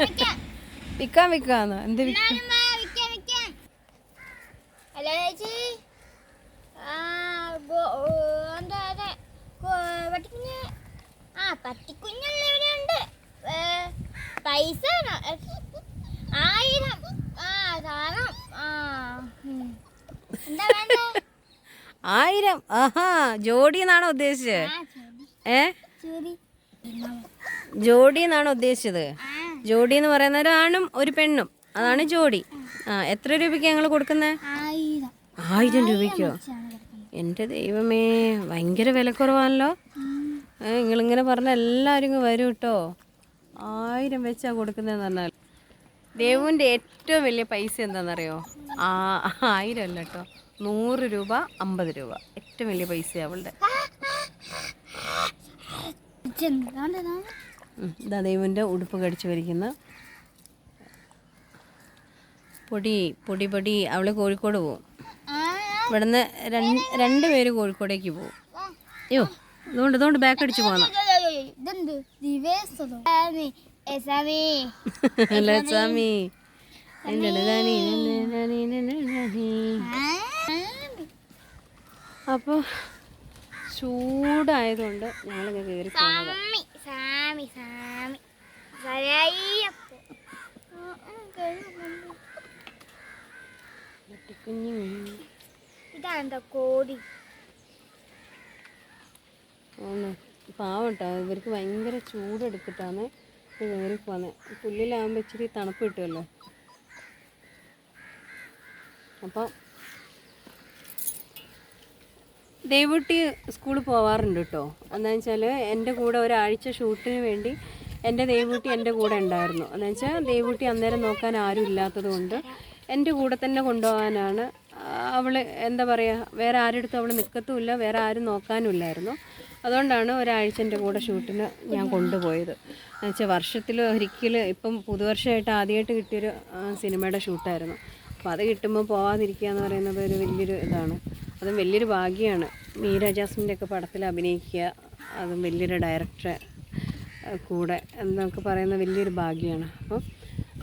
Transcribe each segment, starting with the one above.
വിൽക്കാൻ വിൽക്കാന്ന്. എന്ത് വിൽക്കാൻ? ചേച്ചി. ആ ഗോ- ഓ, എന്താ അതെ ഗോ- പട്ടിക്കുഞ്ഞ്. ആ പട്ടിക്കുഞ്ഞല്ല ഇവിടെ ഉണ്ട് ഏ, പൈസ ആയിരം. ആ സാധനം. ആ എന്താ ആയിരം. ആഹാ ജോഡി എന്നാണോ ഉദ്ദേശിച്ചത് ഏ? ജോഡി. എന്നാണോ ഉദ്ദേശിച്ചത്? ജോഡി എന്ന് പറയുന്ന ഒരു ആണും ഒരു പെണ്ണും. അതാണ് ജോഡി. ആ എത്ര രൂപയ്ക്ക് ഞങ്ങൾ കൊടുക്കുന്നത് ആയിരം. രൂപയ്ക്കോ? വെച്ചാണ് എന്റെ ദൈവമേ ഭയങ്കര വിലക്കുറവാണല്ലോ. നിങ്ങളിങ്ങനെ പറഞ്ഞ എല്ലാവരും വരും കേട്ടോ. ആയിരം വെച്ചാ കൊടുക്കുന്നതെന്ന് പറഞ്ഞാൽ ദേവുവിന്റെ ഏറ്റവും വലിയ പൈസ എന്താണെന്നറിയോ ആ ആയിരം അല്ല കേട്ടോ. നൂറ് രൂപ അമ്പത് രൂപ. ഏറ്റവും വലിയ പൈസ അവളുടെ. ഇതാ ദേവുവിന്റെ ഉടുപ്പ് കടിച്ചു വരിക്കുന്ന. പൊടി പൊടി പൊടി അവൾ കോഴിക്കോട് പോവും. ഇവിടുന്ന് രണ്ട് പേര് കോഴിക്കോടേക്ക് പോവും. അയ്യോ അതുകൊണ്ട് അതുകൊണ്ട് ബാക്ക് അടിച്ച് പോകണം സ്വാമി അപ്പോൾ ചൂടായതുകൊണ്ട് ഞങ്ങളിങ്ങനെ കയറി പോകുന്നത് സാമി കുഞ്ഞു ഇതാണെന്താ കോടി പാവട്ടോ ഇവർക്ക് ഭയങ്കര ചൂടെടുത്തിട്ടാണ് കയറി പോന്നെ. പുല്ലിലാകുമ്പോൾ ഇച്ചിരി തണുപ്പ് കിട്ടുമല്ലോ അപ്പം ദേവൂട്ടി സ്കൂളിൽ പോവാറുണ്ട് കേട്ടോ എന്താണെന്ന് വെച്ചാൽ എന്റെ കൂടെ ഒരാഴ്ച ഷൂട്ടിന് വേണ്ടി എന്റെ ദേവൂട്ടി എന്റെ കൂടെ ഉണ്ടായിരുന്നു. എന്ന് വെച്ചാൽ ദേവൂട്ടി അന്നേരം നോക്കാൻ ആരും ഇല്ലാത്തത് കൊണ്ട് എന്റെ കൂടെ തന്നെ കൊണ്ടുപോകാനാണ്. അവൾ എന്താ പറയുക വേറെ ആരുടെ അടുത്തും അവൾ നിൽക്കത്തുമില്ല വേറെ ആരും നോക്കാനുമില്ലായിരുന്നു. അതുകൊണ്ടാണ് ഒരാഴ്ച എന്റെ കൂടെ ഷൂട്ടിന് ഞാൻ കൊണ്ടുപോയത്. എന്നുവെച്ചാൽ വർഷത്തിൽ ഒരിക്കൽ ഇപ്പം പുതുവർഷമായിട്ട് ആദ്യമായിട്ട് കിട്ടിയൊരു സിനിമയുടെ ഷൂട്ടായിരുന്നു. അപ്പോൾ അത് കിട്ടുമ്പോൾ പോവാതിരിക്കുക എന്ന് പറയുന്നത് ഒരു വലിയൊരു ഇതാണ്. അതും വലിയൊരു ഭാഗ്യമാണ്. മീര ജാസ്മിന്റെ ഒക്കെ പടത്തിൽ അഭിനയിക്കുക. അതും വലിയൊരു ഡയറക്ടറെ കൂടെ എന്നൊക്കെ പറയുന്ന വലിയൊരു ഭാഗ്യമാണ്. അപ്പോൾ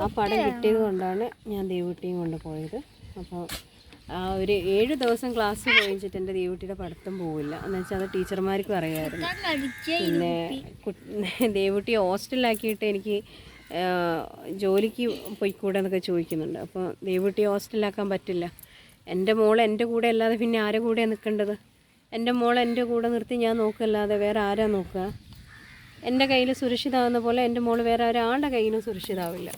ആ പടം കിട്ടിയത് കൊണ്ടാണ് ഞാൻ ദേവൂട്ടിയും കൊണ്ട് പോയത്. അപ്പോൾ ആ ഒരു ഏഴ് ദിവസം ക്ലാസ് കഴിഞ്ഞിട്ട് എന്റെ ദേവൂട്ടിയുടെ പഠിത്തം പോവില്ല. എന്ന് വെച്ചാൽ അത് ടീച്ചർമാർക്ക് അറിയാമായിരുന്നു പിന്നെ ദേവൂട്ടിയെ ഹോസ്റ്റലിലാക്കിയിട്ട് എനിക്ക് ജോലിക്ക് പോയിക്കൂടെ എന്നൊക്കെ ചോദിക്കുന്നുണ്ട്. അപ്പോൾ ദേവൂട്ടിയെ ഹോസ്റ്റലിലാക്കാൻ പറ്റില്ല. എന്റെ മോൾ എന്റെ കൂടെ അല്ലാതെ പിന്നെ ആരെ കൂടെ നിൽക്കേണ്ടത്? എന്റെ മോൾ എന്റെ കൂടെ നിർത്തി ഞാൻ നോക്കല്ലാതെ വേറെ ആരാ നോക്കുക? എന്റെ കയ്യിൽ സുരക്ഷിതാവുന്ന പോലെ എന്റെ മോൾ വേറെ ഒരാളുടെ കയ്യിലും സുരക്ഷിതാവില്ല.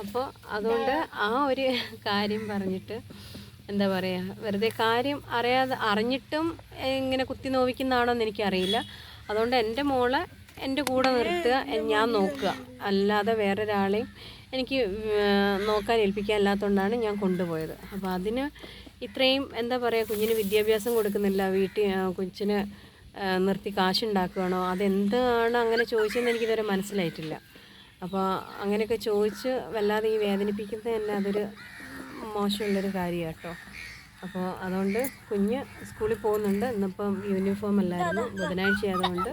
അപ്പോൾ അതുകൊണ്ട് ആ ഒരു കാര്യം പറഞ്ഞിട്ട് എന്താ പറയുക വെറുതെ കാര്യം അറിയാതെ അറിഞ്ഞിട്ടും ഇങ്ങനെ കുത്തി നോവിക്കുന്നതാണോ എന്ന് എനിക്കറിയില്ല. അതുകൊണ്ട് എന്റെ മോളെ എന്റെ കൂടെ നിർത്തുക ഞാൻ നോക്കുക. അല്ലാതെ വേറൊരാളെയും എനിക്ക് നോക്കാൻ നോക്കാൻ ഏൽപ്പിക്കാനില്ലാത്തതുകൊണ്ടാണ് ഞാൻ കൊണ്ടുപോയത്. അപ്പോൾ അതിന് ഇത്രയും എന്താ പറയുക കുഞ്ഞിന് വിദ്യാഭ്യാസം കൊടുക്കുന്നില്ല വീട്ടിൽ കൊച്ചിന് നിർത്തി കാശുണ്ടാക്കുകയാണോ അതെന്താണ് അങ്ങനെ ചോദിച്ചതെന്ന് എനിക്കിതുവരെ മനസ്സിലായിട്ടില്ല. അപ്പോൾ അങ്ങനെയൊക്കെ ചോദിച്ച് വല്ലാതെ ഈ വേദനിപ്പിക്കുന്നത് തന്നെ അതൊരു മോശമുള്ളൊരു കാര്യമാണ് കേട്ടോ. അപ്പോൾ അതുകൊണ്ട് കുഞ്ഞ് സ്കൂളിൽ പോകുന്നുണ്ട്. ഇന്നിപ്പം യൂണിഫോം അല്ലായിരുന്നു. ബുധനാഴ്ച ആയതുകൊണ്ട്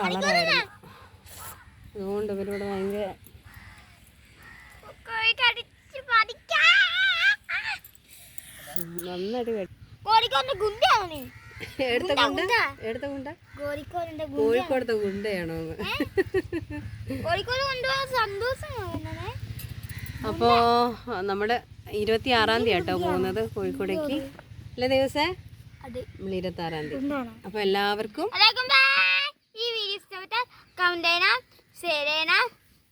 കളറായിരുന്നു. അതുകൊണ്ട് ഇവരിവിടെ ഭയങ്കര നന്നായിട്ട് കെട്ടി. കോഴിക്കോടിന്റെ ഗുണ്ടയാണ് നീ? എടുത്ത ഗുണ്ട എടുത്ത ഗുണ്ട? കോഴിക്കോടിന്റെ കോഴിക്കോടത്തെ ഗുണ്ടയാണോ? അപ്പോ കോഴിക്കോട് കൊണ്ടുപോകാൻ സന്തോഷമാണ് അപ്പോൾ നമ്മുടെ ഇരുപത്തി ആറാം തീയതി കേട്ടോ പോകുന്നത് കോഴിക്കോടേക്ക്. അല്ല ദിവസേ നമ്മൾ ഇരുപത്തി ആറാം തീയതി അപ്പൊ അപ്പോൾ എല്ലാവർക്കും ഈ വീഡിയോ ഇഷ്ടപ്പെട്ടാൽ കമന്റ് ചെയ്യണം ഷെയർ ചെയ്യണം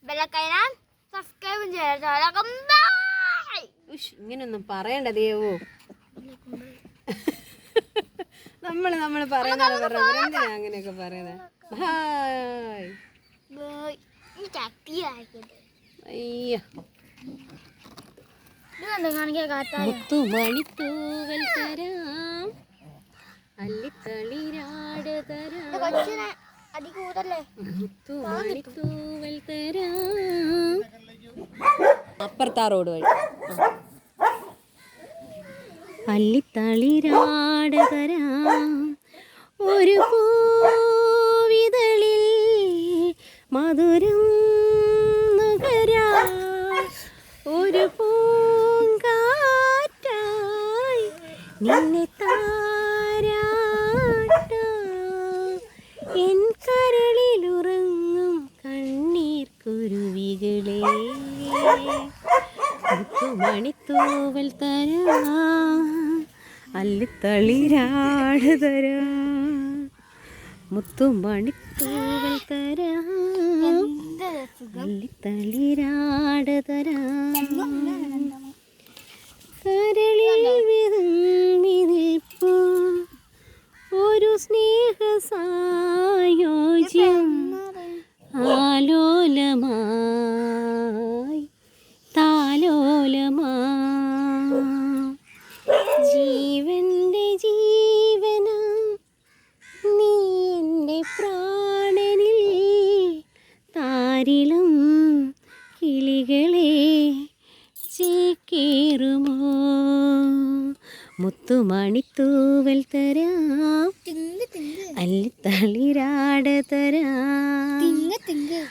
ബെല്ലക്കൈനം സബ്സ്ക്രൈബ് ചെയ്യണം ബൈ ഉഷ് ഇങ്ങനെയൊന്നും പറയണ്ട ദേവു. നമ്മൾ നമ്മൾ പറയുന്നത് എന്തിനാ അങ്ങനെയൊക്കെ പറയുന്നത് ഹായ്. അയ്യ. മുത്തുമണിത്തൂവൽ തരാം. അല്ലിത്തളിരാട് തരാം. മുത്തുമണിത്തൂവൽ തരാം. അപ്പുറത്താ റോഡ് വഴി. അല്ലിത്തളിരാടകര. ഒരു പൂവിതളിൽ മധുരം നുകര. ഒരു പൂങ്കാറ്റായി നിന്നെ താരാട്ട. എൻ കരളിലുറങ്ങും കണ്ണീർ കുരുവികളെ മണിത്തൂവൽ തരാ. എന്ത് മുത്തുമണിപ്പൂവൽ തരാ. കരളിൽ വിതുമ്പി നിൽപ്പു. ഒരു സ്നേഹ ചേക്കേറുമോ മുത്തുമണിത്തൂവൽ തരാം. അല്ലി തളിരാട് തരാം.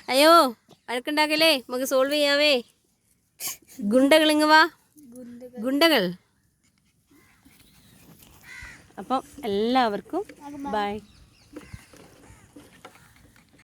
അയ്യോ വഴക്കുണ്ടാക്കലേ നമുക്ക് സോൾവ് ചെയ്യാവേ. ഗുണ്ടകൾ ഇങ്ങ് വാ. ഗുണ്ടകൾ. അപ്പം എല്ലാവർക്കും ബൈ.